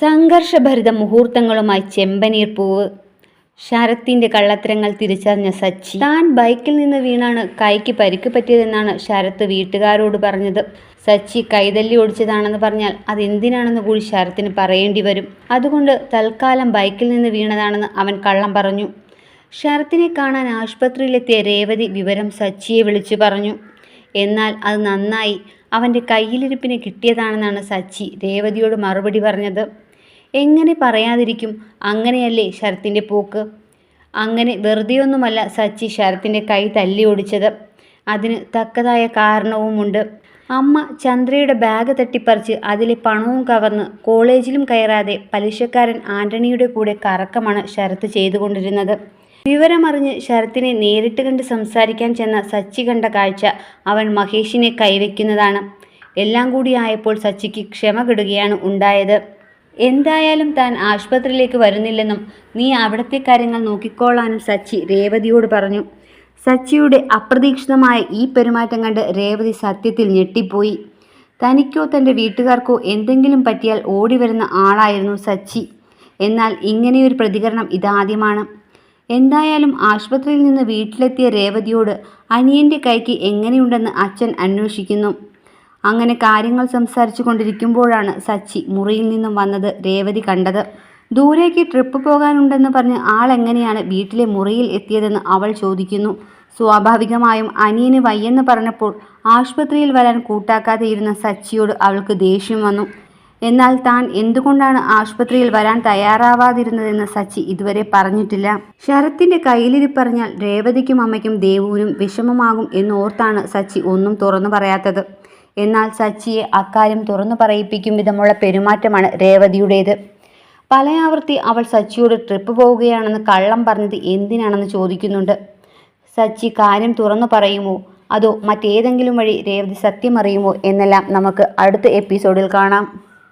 സംഘർഷഭരിത മുഹൂർത്തങ്ങളുമായി ചെമ്പനീർ പൂവ്. ശരത്തിന്റെ കള്ളത്തരങ്ങൾ തിരിച്ചറിഞ്ഞ സച്ചി താൻ ബൈക്കിൽ നിന്ന് വീണാണ് കൈക്ക് പരിക്ക് പറ്റിയതെന്നാണ് ശരത്ത് വീട്ടുകാരോട് പറഞ്ഞത്. സച്ചി കൈതല്ലി ഓടിച്ചതാണെന്ന് പറഞ്ഞാൽ അതെന്തിനാണെന്ന് കൂടി ശരത്തിന് പറയേണ്ടി വരും. അതുകൊണ്ട് തൽക്കാലം ബൈക്കിൽ നിന്ന് വീണതാണെന്ന് അവൻ കള്ളം പറഞ്ഞു. ശരത്തിനെ കാണാൻ ആശുപത്രിയിലെത്തിയ രേവതി വിവരം സച്ചിയെ വിളിച്ചു പറഞ്ഞു. എന്നാൽ അത് നന്നായി. അവന്റെ കയ്യിലിരിപ്പിന് കിട്ടിയതാണെന്നാണ് സച്ചി രേവതിയോട് മറുപടി പറഞ്ഞത്. എങ്ങനെ പറയാതിരിക്കും? അങ്ങനെയല്ലേ ശരത്തിന്റെ പോക്ക്? അങ്ങനെ വെറുതെയൊന്നുമല്ല സച്ചി ശരത്തിന്റെ കൈ തല്ലി ഓടിച്ചത്. അതിന് തക്കതായ കാരണവുമുണ്ട്. അമ്മ ചന്ദ്രയുടെ ബാഗ് തട്ടിപ്പറിച്ച് അതിലെ പണവും കവർന്ന് കോളേജിലും കയറാതെ പലിശക്കാരൻ ആന്റണിയുടെ കൂടെ കറക്കമാണ് ശരത്ത് ചെയ്തുകൊണ്ടിരുന്നത്. വിവരമറിഞ്ഞ് ശരത്തിനെ നേരിട്ട് കണ്ട് സംസാരിക്കാൻ ചെന്ന സച്ചി കണ്ട കാഴ്ച അവൻ മഹേഷിനെ കൈവയ്ക്കുന്നതാണ്. എല്ലാം കൂടി ആയപ്പോൾ സച്ചിക്ക് ക്ഷമ കിടുകയാണ് ഉണ്ടായത്. എന്തായാലും താൻ ആശുപത്രിയിലേക്ക് വരുന്നില്ലെന്നും നീ അവിടുത്തെ കാര്യങ്ങൾ നോക്കിക്കോളാനും സച്ചി രേവതിയോട് പറഞ്ഞു. സച്ചിയുടെ അപ്രതീക്ഷിതമായ ഈ പെരുമാറ്റം കണ്ട് രേവതി സത്യത്തിൽ ഞെട്ടിപ്പോയി. തനിക്കോ തന്റെ വീട്ടുകാർക്കോ എന്തെങ്കിലും പറ്റിയാൽ ഓടി വരുന്ന ആളായിരുന്നു സച്ചി. എന്നാൽ ഇങ്ങനെയൊരു പ്രതികരണം ഇതാദ്യമാണ്. എന്തായാലും ആശുപത്രിയിൽ നിന്ന് വീട്ടിലെത്തിയ രേവതിയോട് അനിയന്റെ കൈക്ക് എങ്ങനെയുണ്ടെന്ന് അച്ഛൻ അന്വേഷിക്കുന്നു. അങ്ങനെ കാര്യങ്ങൾ സംസാരിച്ചു കൊണ്ടിരിക്കുമ്പോഴാണ് സച്ചി മുറിയിൽ നിന്നും വന്നത് രേവതി കണ്ടത്. ദൂരേക്ക് ട്രിപ്പ് പോകാനുണ്ടെന്ന് പറഞ്ഞ് ആളെങ്ങനെയാണ് വീട്ടിലെ മുറിയിൽ എത്തിയതെന്ന് അവൾ ചോദിക്കുന്നു. സ്വാഭാവികമായും അനിയന് വയ്യെന്ന് പറഞ്ഞപ്പോൾ ആശുപത്രിയിൽ വരാൻ കൂട്ടാക്കാതെ ഇരുന്ന സച്ചിയോട് അവൾക്ക് ദേഷ്യം വന്നു. എന്നാൽ താൻ എന്തുകൊണ്ടാണ് ആശുപത്രിയിൽ വരാൻ തയ്യാറാവാതിരുന്നതെന്ന് സച്ചി ഇതുവരെ പറഞ്ഞിട്ടില്ല. ശരത്തിന്റെ കയ്യിലിരി പറഞ്ഞാൽ രേവതിക്കും അമ്മയ്ക്കും ദേവുവിനും വിഷമമാകും എന്നോർത്താണ് സച്ചി ഒന്നും തുറന്നു പറയാത്തത്. എന്നാൽ സച്ചിയെ അക്കാര്യം തുറന്നു പറയിപ്പിക്കും വിധമുള്ള പെരുമാറ്റമാണ് രേവതിയുടേത്. പലയാവർത്തി അവൾ സച്ചിയോട് ട്രിപ്പ് പോവുകയാണെന്ന് കള്ളം പറഞ്ഞത് എന്തിനാണെന്ന് ചോദിക്കുന്നുണ്ട്. സച്ചി കാര്യം തുറന്നു പറയുമോ? അതോ മറ്റേതെങ്കിലും വഴി രേവതി സത്യമറിയുമോ എന്നെല്ലാം നമുക്ക് അടുത്ത എപ്പിസോഡിൽ കാണാം.